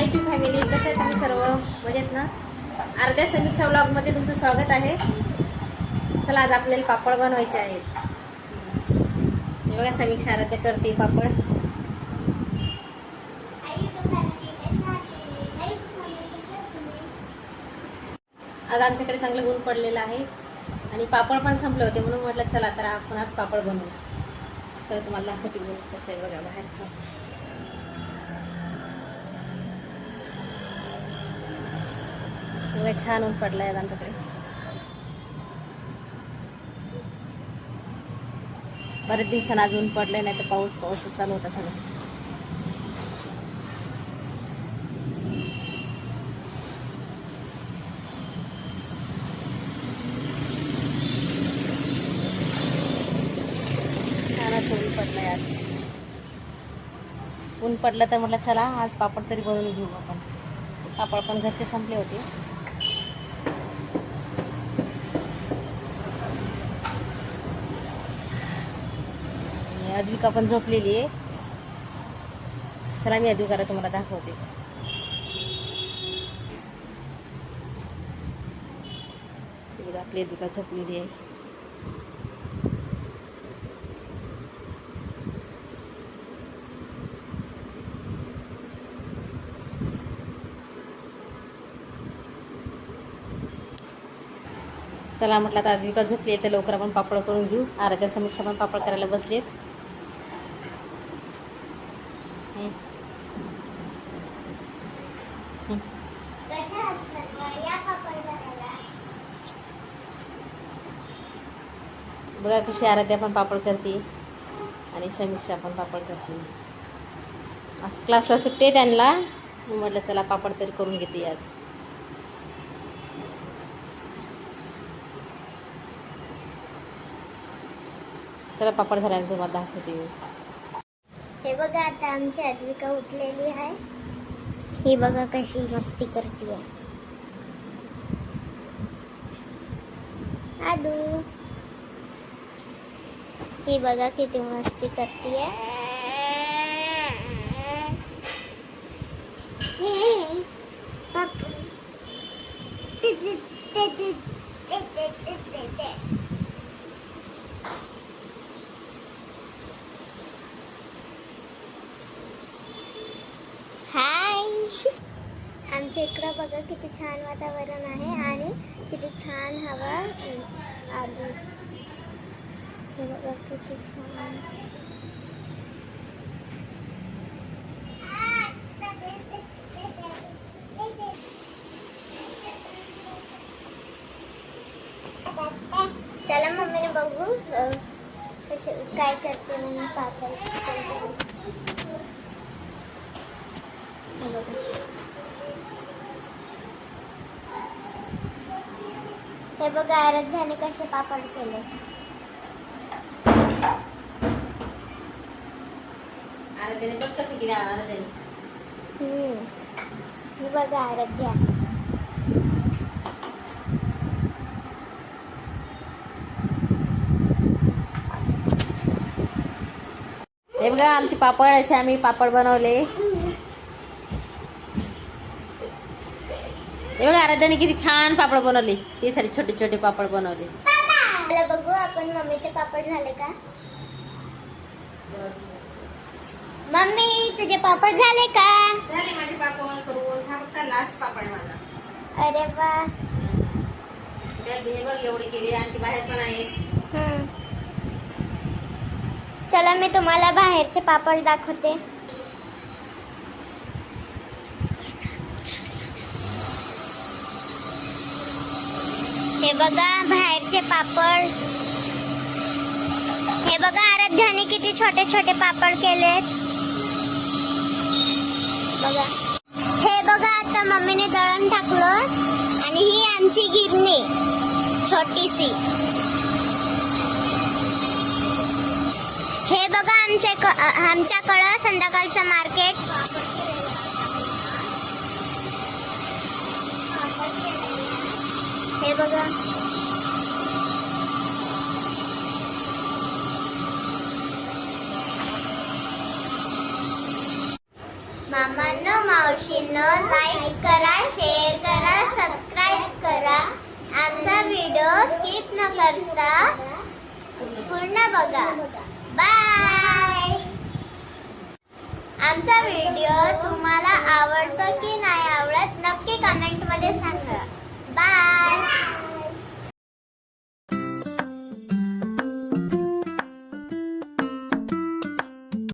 High to family कसे आहे तुम्ही सर्व. मजेत ना. अर्ध्या समीक्षा ब्लॉगमध्ये तुमचं स्वागत आहे. चला आज आपल्याला पापड बनवायचे आहेत. हे बघा समीक्षा आराध्य करते पापड. आज आमच्याकडे चांगलं ऊन पडलेलं आहे. आणि पापड पण संपले होते म्हणून म्हटलं चला तर आपण आज पापड बनवू. चला तुम्हाला दाखवते गुण कसं आहे बघा बाहेरचं. बघा छान ऊन पडलं आहे आमच्याकडे बरेच दिवसांना आज ऊन पडलंय नाही तर पाऊस पाऊसच चालू होता सगळं छान असं ऊन आज ऊन पडलं तर म्हटलं चला आज पापड तरी बनवून घेऊ आपण पापड पण घरचे संपले होते अद्विका पण झोपलेली आहे. चला मी अद्विकाला तुम्हाला दाखवते. आपली अद्विका झोपलेली आहे. चला म्हटलं आता अद्विका झोपली आहे तर लवकर आपण पापड करून घेऊ. आरोग्य समीक्षा पण पापड करायला बसलेत. बघा कशी आराध्या पण पापड करते आणि समीक्षा पण पापड करते. आज क्लासला सुट्टी त्यांना. मी म्हटलं चला पापड तरी करून घेते आज. चला पापड झाल्यानंतर तुम्हाला दाखवते हे बघा आता आमची अद्विका उठलेली आहे. ही बघा कशी मस्ती करते आदू. ही बघा किती मस्ती करते आमच्या इकडं बघा किती छान वातावरण आहे आणि किती छान हवा आली. हे बघा किती छान. चला मम्मीने बघू कसे काय करते म्हणून पापड बघा आराध्याने कसे पापड केले. आराध्याने बघ कशी केली आराध्याने. हे बघा आराध्या. हे बघा आमचे पापड असे आम्ही पापड बनवले. हे बघा आराध्याने किती छान पापड बनवले. ते सारे छोटे छोटे पापड बनवले. बघू आपण मम्मीचे पापड झाले का? मम्मी तुझे पापड झाले का? झाले माझे पापड करून हा फक्त लास्ट पापड आहे माझा. अरे वा. हे बघ एवढे केले. आणखी बाहेर पण आहे. हम्म. चला मी तुम्हाला बाहेरचे पापड दाखवते. हे बघा बाहेरचे पापड. हे बघा आराध्याने किती छोटे छोटे पापड केलेत. बघा. हे बघा आता मम्मीने दळण टाकलं आणि ही आमची गिरणी छोटीशी. हे बघा आमच्या आमच्याकडं संध्याकाळचं मार्केट. बघा. मामांना मावशी लाईक करा शेअर करा सबस्क्राईब करा. आमचा व्हिडिओ स्किप न करता पूर्ण बघा. बाय आमचा व्हिडिओ तुम्हाला आवडतो की नाही आवडत